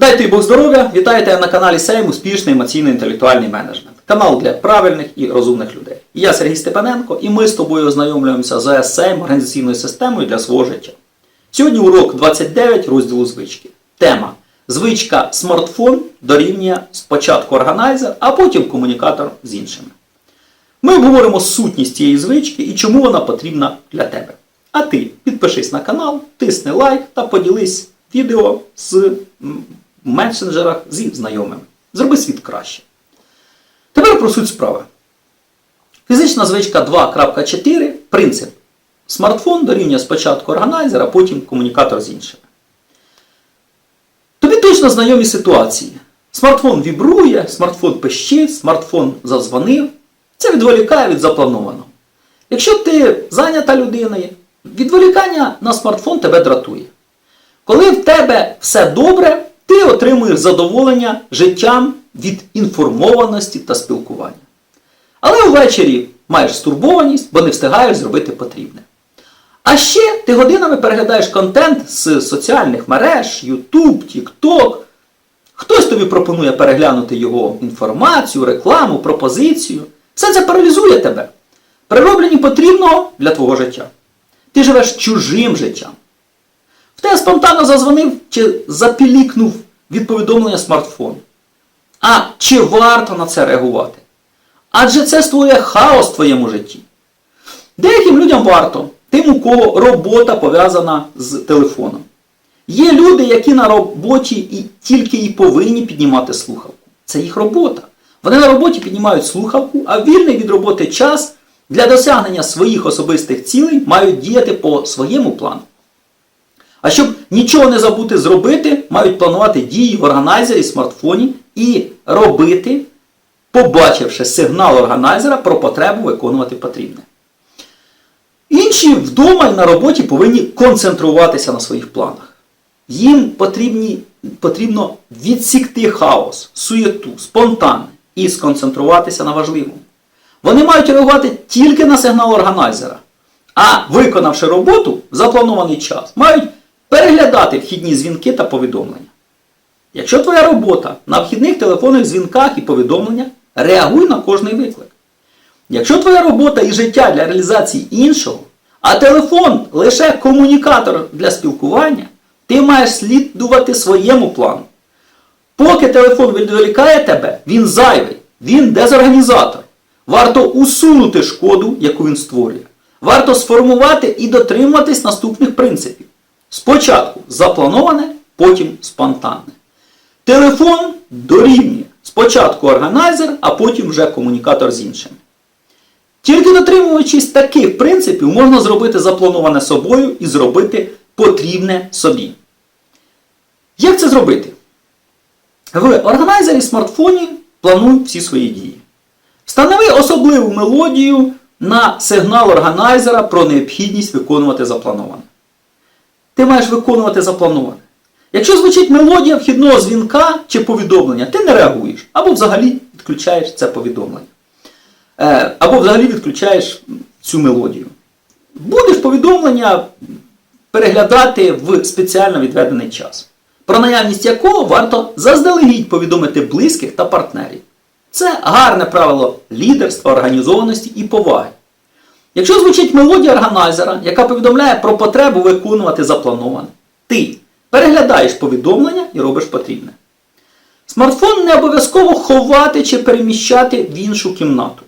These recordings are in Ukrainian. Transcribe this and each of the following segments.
Дайте Бог здоров'я! Вітаєте на каналі Сейм Успішний емоційно-інтелектуальний менеджмент. Канал для правильних і розумних людей. Я Сергій Степаненко, і ми з тобою ознайомлюємося з СЕМ організаційною системою для свого життя. Сьогодні урок 29 розділу звички. Тема Звичка смартфон дорівнює спочатку органайзер, а потім комунікатор з іншими. Ми обговоримо сутність цієї звички і чому вона потрібна для тебе. А ти підпишись на канал, тисни лайк та поділись відео з месенджерах зі знайомими. Зроби світ краще. Тепер про суть справи. Фізична звичка 2.4 принцип. Смартфон дорівнює спочатку органайзера, потім комунікатор з іншими. Тобі точно знайомі ситуації. Смартфон вібрує, смартфон пищить, смартфон зазвонив. Це відволікає від запланованого. Якщо ти зайнята людиною, відволікання на смартфон тебе дратує. Коли в тебе все добре, ти отримуєш задоволення життям від інформованості та спілкування. Але ввечері маєш стурбованість, бо не встигаєш зробити потрібне. А ще ти годинами переглядаєш контент з соціальних мереж, YouTube, TikTok. Хтось тобі пропонує переглянути його інформацію, рекламу, пропозицію. Все це паралізує тебе. Прироблені потрібного для твого життя. Ти живеш чужим життям. В тебе спонтанно зазвонив чи запілікнув від повідомлення смартфон. А чи варто на це реагувати? Адже це створює хаос в твоєму житті. Деяким людям варто, тим, у кого робота пов'язана з телефоном. Є люди, які на роботі і тільки і повинні піднімати слухавку. Це їх робота. Вони на роботі піднімають слухавку, а вільний від роботи час для досягнення своїх особистих цілей мають діяти по своєму плану. А щоб нічого не забути зробити, мають планувати дії в органайзері смартфоні і робити, побачивши сигнал органайзера про потребу виконувати потрібне. Інші вдома і на роботі повинні концентруватися на своїх планах. Їм потрібні, потрібно відсікти хаос, суєту, спонтанне і сконцентруватися на важливому. Вони мають реагувати тільки на сигнал органайзера, а виконавши роботу в запланований час, мають переглядати вхідні дзвінки та повідомлення. Якщо твоя робота на вхідних телефонних дзвінках і повідомленнях, реагуй на кожний виклик. Якщо твоя робота і життя для реалізації іншого, а телефон лише комунікатор для спілкування, ти маєш слідувати своєму плану. Поки телефон відволікає тебе, він зайвий, він дезорганізатор. Варто усунути шкоду, яку він створює. Варто сформувати і дотримуватись наступних принципів. Спочатку заплановане, потім спонтанне. Телефон дорівнює спочатку органайзер, а потім вже комунікатор з іншими. Тільки дотримуючись таких принципів, можна зробити заплановане собою і зробити потрібне собі. Як це зробити? В органайзері смартфоні плануй всі свої дії. Встанови особливу мелодію на сигнал органайзера про необхідність виконувати заплановане. Ти маєш виконувати заплановане. Якщо звучить мелодія вхідного дзвінка чи повідомлення, ти не реагуєш або взагалі відключаєш це повідомлення. Е, Або взагалі відключаєш цю мелодію. Будеш повідомлення переглядати в спеціально відведений час, про наявність якого варто заздалегідь повідомити близьких та партнерів. Це гарне правило лідерства, організованості і поваги. Якщо звучить мелодія органайзера, яка повідомляє про потребу виконувати заплановане, ти переглядаєш повідомлення і робиш потрібне. Смартфон не обов'язково ховати чи переміщати в іншу кімнату.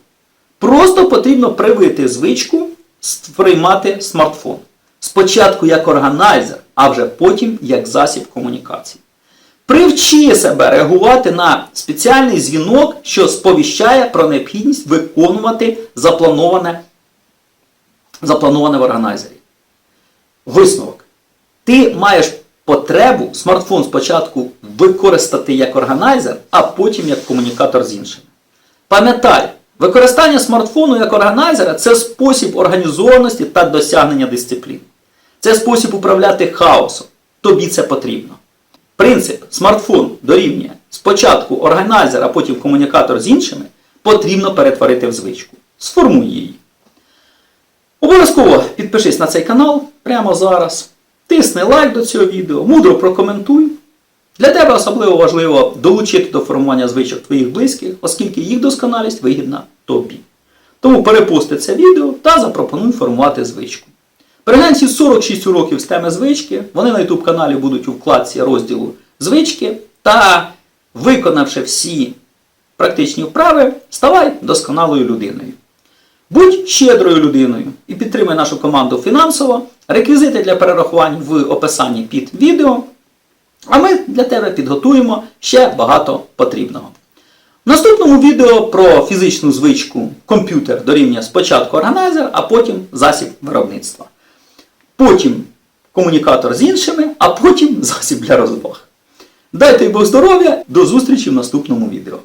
Просто потрібно привити звичку сприймати смартфон. Спочатку як органайзер, а вже потім як засіб комунікації. Привчи себе реагувати на спеціальний дзвінок, що сповіщає про необхідність виконувати заплановане, заплановане в органайзері. Висновок. Ти маєш потребу смартфон спочатку використати як органайзер, а потім як комунікатор з іншими. Пам'ятай, використання смартфону як органайзера це спосіб організованості та досягнення дисципліни. Це спосіб управляти хаосом. Тобі це потрібно. Принцип смартфон дорівнює спочатку органайзер, а потім комунікатор з іншими, потрібно перетворити в звичку. Сформуй її. Обов'язково підпишись на цей канал прямо зараз. Тисни лайк до цього відео, мудро прокоментуй. Для тебе особливо важливо долучити до формування звичок твоїх близьких, оскільки їх досконалість вигідна тобі. Тому перепусти це відео та запропонуй формувати звичку. Перегляньте 46 уроків з теми звички. Вони на YouTube каналі будуть у вкладці розділу звички. Та виконавши всі практичні вправи, ставай досконалою людиною. Будь щедрою людиною і підтримай нашу команду фінансово. Реквізити для перерахувань в описанні під відео. А ми для тебе підготуємо ще багато потрібного. В наступному відео про фізичну звичку комп'ютер дорівнює спочатку органайзер, а потім засіб виробництва. Потім комунікатор з іншими, а потім засіб для розваг. Дайте Бог здоров'я, до зустрічі в наступному відео.